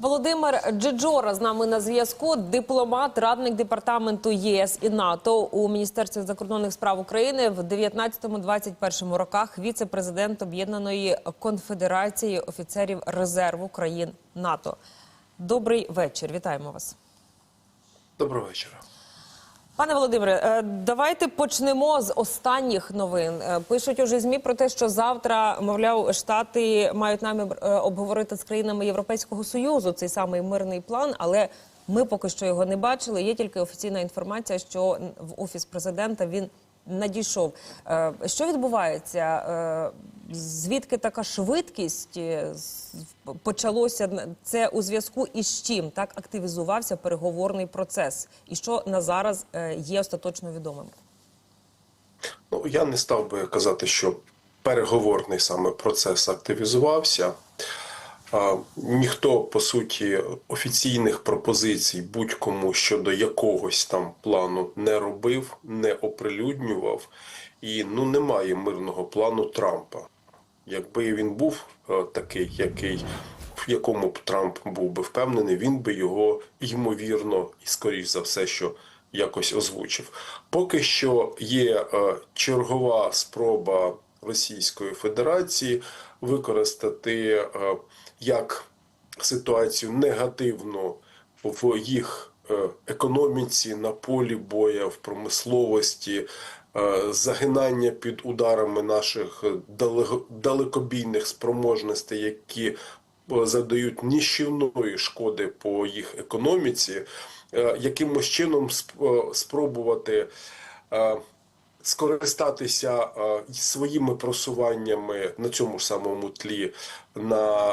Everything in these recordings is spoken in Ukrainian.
Володимир Джиджора з нами на зв'язку. Дипломат, радник департаменту ЄС і НАТО у Міністерстві закордонних справ України в 19-21 роках. Віце-президент Об'єднаної конфедерації офіцерів резерву країн НАТО. Добрий вечір. Вітаємо вас. Доброго вечора. Пане Володимире, е, давайте почнемо з останніх новин. Е, Пишуть уже змі про те, що завтра, мовляв, штати мають намір е, обговорити з країнами Європейського союзу цей самий мирний план, але ми поки що його не бачили. Є тільки офіційна інформація, що в офіс президента він надійшов. Е, Що відбувається? Е, Звідки така швидкість е, почалося це у зв'язку із чим так активізувався переговорний процес, і що на зараз є остаточно відомим? Ну я не став би казати, що переговорний саме процес активізувався. Ніхто по суті офіційних пропозицій будь-кому щодо якогось там плану не робив, не оприлюднював, і ну немає мирного плану Трампа. Якби він був е, такий, який в якому б Трамп був би впевнений, він би його ймовірно і скоріш за все, що якось озвучив. Поки що є е, чергова спроба Російської Федерації використати е, як ситуацію негативну в їх е, економіці, на полі боя, в промисловості, е, загинання під ударами наших далекобійних спроможностей, які е, завдають ніщівної шкоди по їх економіці, якимось чином спробувати. Скористатися е, своїми просуваннями на цьому ж самому тлі на,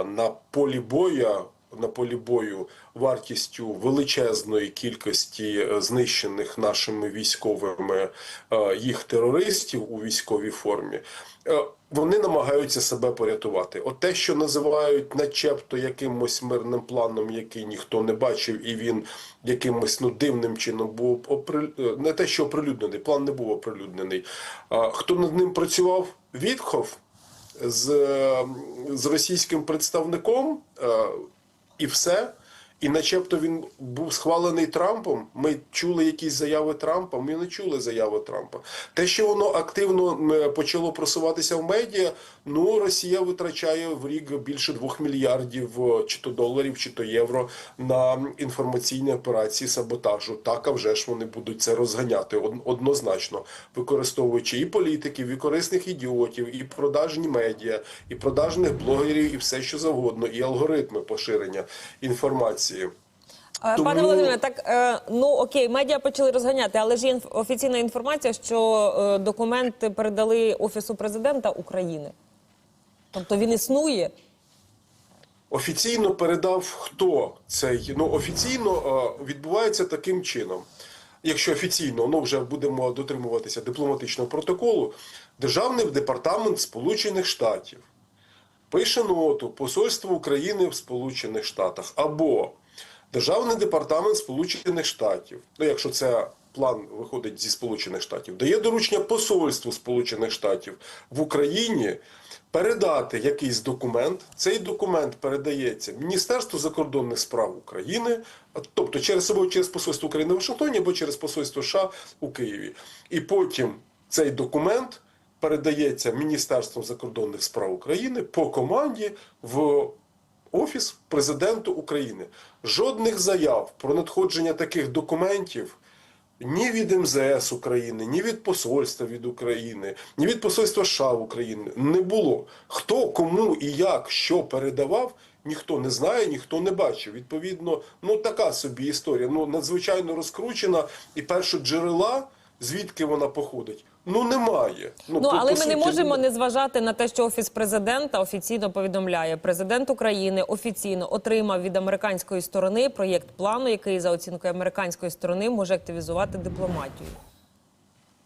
е, на полі боя. На полі бою вартістю величезної кількості е, знищених нашими військовими е, їх терористів у військовій формі, е, вони намагаються себе порятувати. От те, що називають начебто якимось мирним планом, який ніхто не бачив, і він якимось ну дивним чином був опри... не те, що оприлюднений, план не був оприлюднений. А хто над ним працював? Вітхов з, з російським представником. І все. І начебто він був схвалений Трампом. Ми чули якісь заяви Трампа. Ми не чули заяви Трампа. Те, що воно активно почало просуватися в медіа. Ну Росія витрачає в рік більше двох мільярдів е, чи то доларів, чи то євро на інформаційні операції саботажу. Так, а вже ж вони будуть це розганяти однозначно, використовуючи і політиків, і корисних ідіотів, і продажні медіа, і продажних блогерів, і все що завгодно, і алгоритми поширення інформації. Е, Тому- Пане Володимире, так е, ну окей, медіа почали розганяти, але ж є офіційна інформація, що е, документи передали офісу президента України. Тобто він існує. Офіційно передав хто цей? Ну офіційно відбувається таким чином. Якщо офіційно, ну вже будемо дотримуватися дипломатичного протоколу, Державний департамент Сполучених Штатів пише ноту Посольство України в Сполучених Штатах або Державний департамент Сполучених Штатів, ну якщо це план виходить зі Сполучених Штатів, дає доручення Посольству Сполучених Штатів в Україні передати якийсь документ. Цей документ передається Міністерству закордонних справ України, тобто через собою через Посольство України в Вашингтоні або через Посольство США у Києві. І потім цей документ передається Міністерством закордонних справ України по команді в Офіс президенту України. Жодних заяв про надходження таких документів ні від МЗС України, ні від посольства від України, ні від посольства США України не було. Хто кому і як що передавав, ніхто не знає, ніхто не бачив. Відповідно, ну така собі історія. Ну надзвичайно розкручена, і перші джерела, звідки вона походить, ну немає. Ну по- але по ми не можемо не зважати на те, що офіс президента офіційно повідомляє, президент України офіційно отримав від американської сторони проєкт плану, який за оцінкою американської сторони може активізувати дипломатію.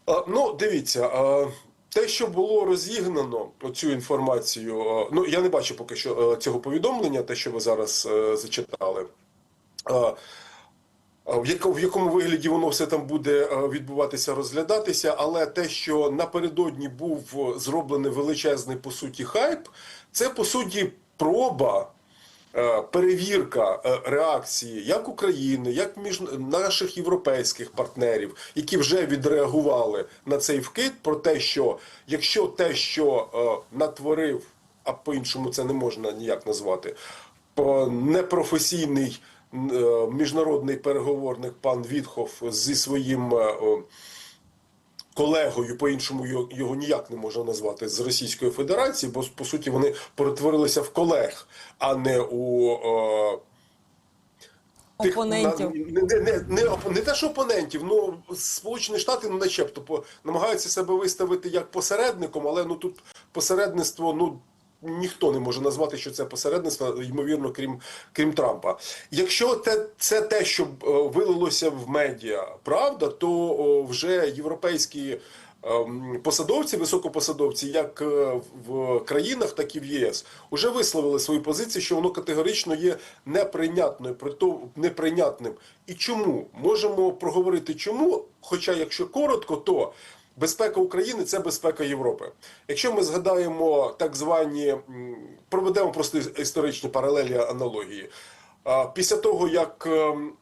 А, Ну, дивіться, а, те, що було розігнано цю інформацію, а, ну я не бачу поки що е, цього повідомлення, те, що ви зараз е, зачитали. В якому, вигляді воно все там буде е, відбуватися, розглядатися, але те, що напередодні був зроблений величезний по суті хайп, це по суті проба е, перевірка е, реакції як України, як між наших європейських партнерів, які вже відреагували на цей вкид, про те, що якщо те, що е, натворив, а по-іншому це не можна ніяк назвати, непрофесійний е, міжнародний переговорник пан Вітхов зі своїм. е, колегою, по-іншому його, його ніяк не можна назвати з Російської Федерації, бо по суті вони перетворилися в колег, а не у е, тих- Опонентів. на- не, не, не, оп- не те, що опонентів, ну Сполучені Штати ну, начебто по, намагаються себе виставити як посередником, але ну тут посередництво, ну. Ніхто не може назвати, що це посередництво, ймовірно, крім крім Трампа. Якщо те, це те, що е, вилилося в медіа, правда, то вже європейські ем, посадовці, високопосадовці, як е, в країнах, так і в ЄС, вже висловили свою позицію, що воно категорично є неприйнятною, прито неприйнятним. І чому можемо проговорити чому? Хоча, якщо коротко, то Безпека України це безпека Європи. Якщо ми згадаємо так звані, проведемо просто історичні паралелі аналогії. Після того, як ем,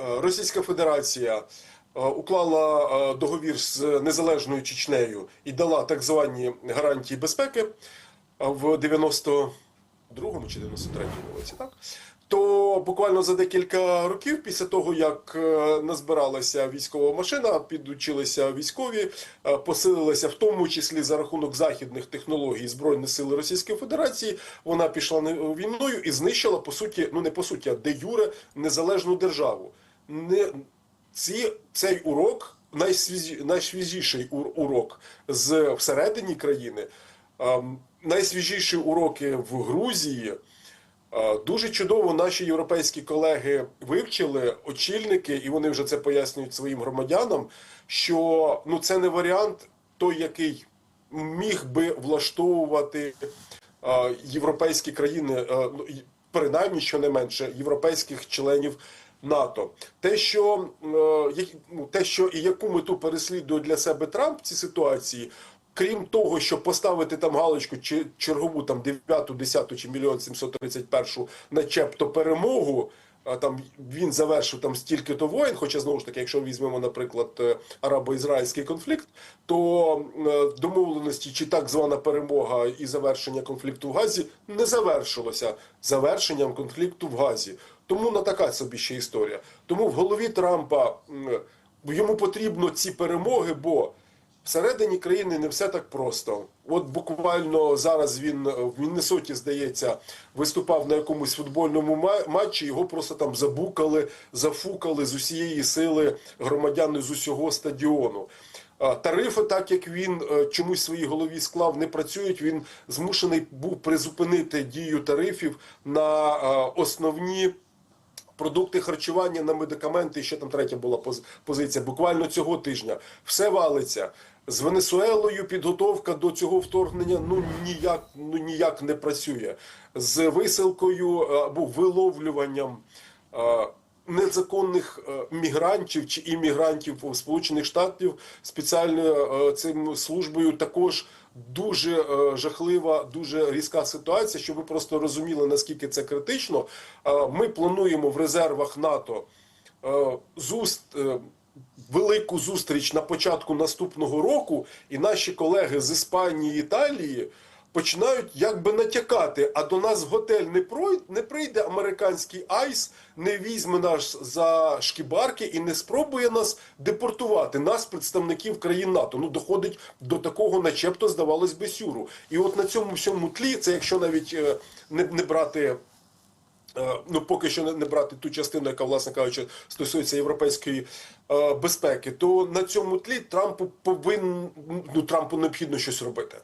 е, Російська Федерація е, уклала е, договір з незалежною Чечнею і дала так звані гарантії безпеки в 92-му чи 93-му році, так? То буквально за декілька років після того, як е, назбиралася військова машина, підучилися військові, е, посилилася в тому числі за рахунок західних технологій Збройних сил Російської Федерації, вона пішла на- війною і знищила по суті, ну не по суті, а де юре незалежну державу. Не ці цей урок найсвіжі, найсвіжіший ур- урок з всередині країни. Ем, найсвіжіші уроки в Грузії. Дуже чудово наші європейські колеги вивчили очільники, і вони вже це пояснюють своїм громадянам. Що ну це не варіант, той, який міг би влаштовувати європейські країни, ну, принаймні щонайменше європейських членів НАТО. Те, що е, ну, те, що і яку мету переслідує для себе Трамп в цій ситуації. Крім того, щоб поставити там галочку чи чергову там 9, 10 чи мільйон 731 начебто перемогу, а там він завершив там стільки-то воїн. Хоча знову ж таки, якщо візьмемо, наприклад, е, арабо-ізраїльський конфлікт, то е, домовленості чи так звана перемога і завершення конфлікту в Газі не завершилося завершенням конфлікту в Газі. Тому на така собі ще історія. Тому в голові Трампа йому потрібно ці перемоги, бо Всередині країни не все так просто. От буквально зараз він е, в Міннесоті, здається, виступав на якомусь футбольному матчі. Його просто там забукали, зафукали з усієї сили громадяни з усього стадіону. Тарифи, так як він е, чомусь в своїй голові склав, не працюють. Він змушений був призупинити дію тарифів на е, основні продукти харчування на медикаменти, і ще там третя була поз- позиція. Буквально цього тижня все валиться. З Венесуелою підготовка до цього вторгнення ну ніяк ну ніяк не працює. З висилкою е, або виловлюванням е, незаконних е, мігрантів чи іммігрантів Сполучених Штатів спеціальною цим службою також дуже е, жахлива, дуже різка ситуація, щоб ви просто розуміли наскільки це критично. Е, Ми плануємо в резервах НАТО е, зуст. Велику зустріч на початку наступного року, і наші колеги з Іспанії, Італії починають якби натякати. А до нас в готель не пройде, не прийде американський айс, не візьме нас за шкібарки і не спробує нас депортувати, нас, представників країн НАТО. Ну доходить до такого, начебто, здавалось би, сюру. І от на цьому всьому тлі, це якщо навіть е, не, не брати. Е, Ну, поки що не- брати ту частину, яка, власне кажучи, стосується європейської е, безпеки, то на цьому тлі Трампу повинен ну Трампу необхідно щось робити.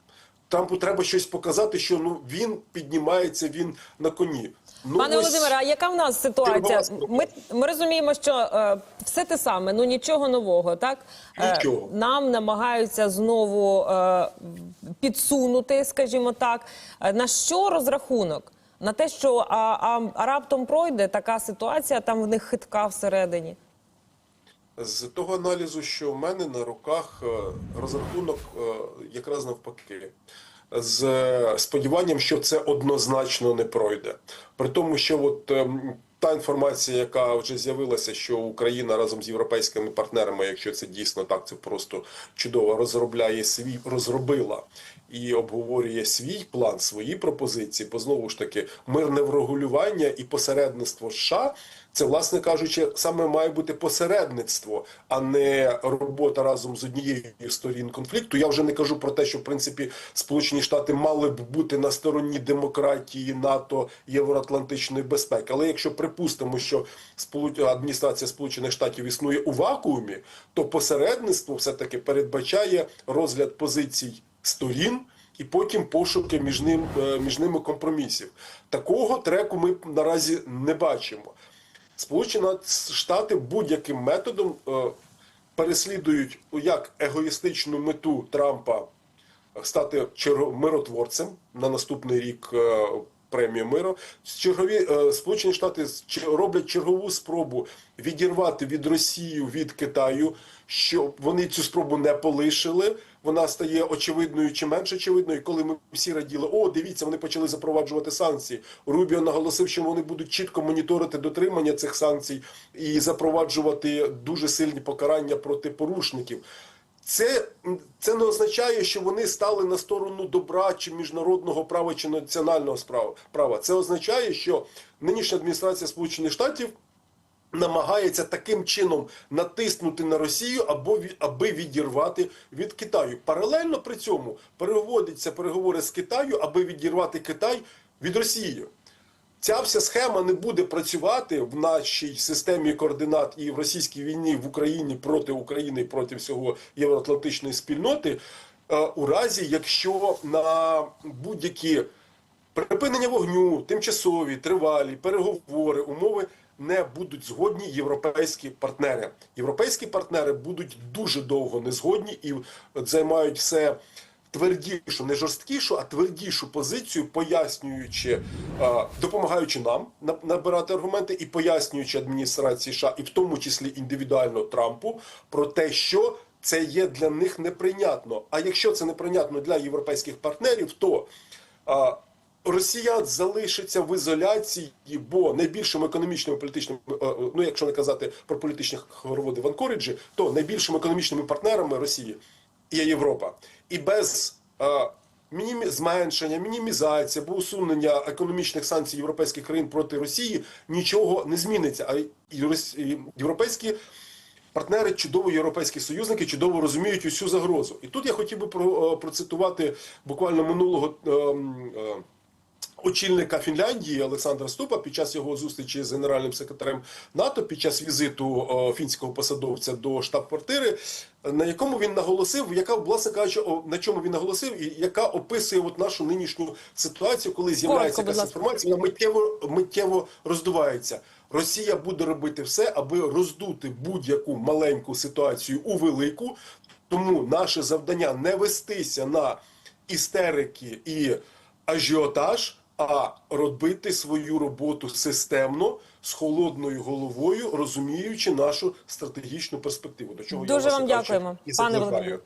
Трампу треба щось показати, що ну він піднімається, він на коні. Ну, Пане ось- Володимире, а яка в нас ситуація? Ми, ми розуміємо, що е, все те саме, ну нічого нового, так Е, нам намагаються знову е, підсунути, скажімо так. Е, На що розрахунок? На те, що а, а, а раптом пройде така ситуація, там в них хитка всередині. З того аналізу, що в мене на руках е, розрахунок е, якраз навпаки. з е, сподіванням, що це однозначно не пройде. При тому, що от ем, та інформація, яка вже з'явилася, що Україна разом з європейськими партнерами, якщо це дійсно так, це просто чудово розробляє свій розробила і обговорює свій план, свої пропозиції. Бо знову ж таки, мирне врегулювання і посередництво США. Це, власне кажучи, саме має бути посередництво, а не робота разом з однією сторін конфлікту. Я вже не кажу про те, що в принципі Сполучені Штати мали б бути на стороні демократії, НАТО, євроатлантичної безпеки. Але якщо припустимо, що адміністрація Сполучених Штатів існує у вакуумі, то посередництво все таки передбачає розгляд позицій сторін. І потім пошуки між ним е, між ними компромісів. Такого треку ми наразі не бачимо. Сполучені Штати будь-яким методом е, переслідують як егоїстичну мету Трампа стати миротворцем на наступний рік премії миру. Чергові е, Сполучені Штати роблять чергову спробу відірвати від Росії від Китаю, що вони цю спробу не полишили. Вона стає очевидною чи менш очевидною. Коли ми всі раділи, о, дивіться, вони почали запроваджувати санкції. Рубіо наголосив, що вони будуть чітко моніторити дотримання цих санкцій і запроваджувати дуже сильні покарання проти порушників. Це, це не означає, що вони стали на сторону добра чи міжнародного права чи національного права. Це означає, що нинішня адміністрація Сполучених Штатів намагається таким чином натиснути на Росію або аби відірвати від Китаю. Паралельно при цьому переводяться переговори з Китаю, аби відірвати Китай від Росії. Ця вся схема не буде працювати в нашій системі координат і в російській війні в Україні проти України і проти всього євроатлантичної спільноти, е, у разі, якщо на будь-які припинення вогню, тимчасові, тривалі, переговори, умови не будуть згодні європейські партнери. Європейські партнери будуть дуже довго не згодні і займають все твердішу, не жорсткішу, а твердішу позицію, пояснюючи, допомагаючи нам набирати аргументи і пояснюючи адміністрації США, і в тому числі індивідуально Трампу, про те, що це є для них неприйнятно. А якщо це неприйнятно для європейських партнерів, то а, Росія залишиться в ізоляції, бо найбільшим економічним політичним, е, е, ну якщо не казати про політичні хороводи в Анкориджі, то найбільшими економічними партнерами Росії є Європа. І без е, мінімі... зменшення, мінімізації або усунення економічних санкцій європейських країн проти Росії нічого не зміниться. А європейські партнери, чудово європейські союзники, чудово розуміють усю загрозу. І тут я хотів би про, е, процитувати буквально минулого. Е, е, Очільника Фінляндії Олександра Ступа під час його зустрічі з генеральним секретарем НАТО під час візиту е, фінського посадовця до штаб-квартири, на якому він наголосив, яка власне кажучи, на чому він наголосив, і яка описує от нашу нинішню ситуацію, коли з'являється якась інформація, вона миттєво миттєво роздувається. Росія буде робити все, аби роздути будь-яку маленьку ситуацію у велику. Тому наше завдання не вестися на істерики і ажіотаж, а робити свою роботу системно з холодною головою, розуміючи нашу стратегічну перспективу. До чого я Дуже я вам дякуємо, і пане. Володимире.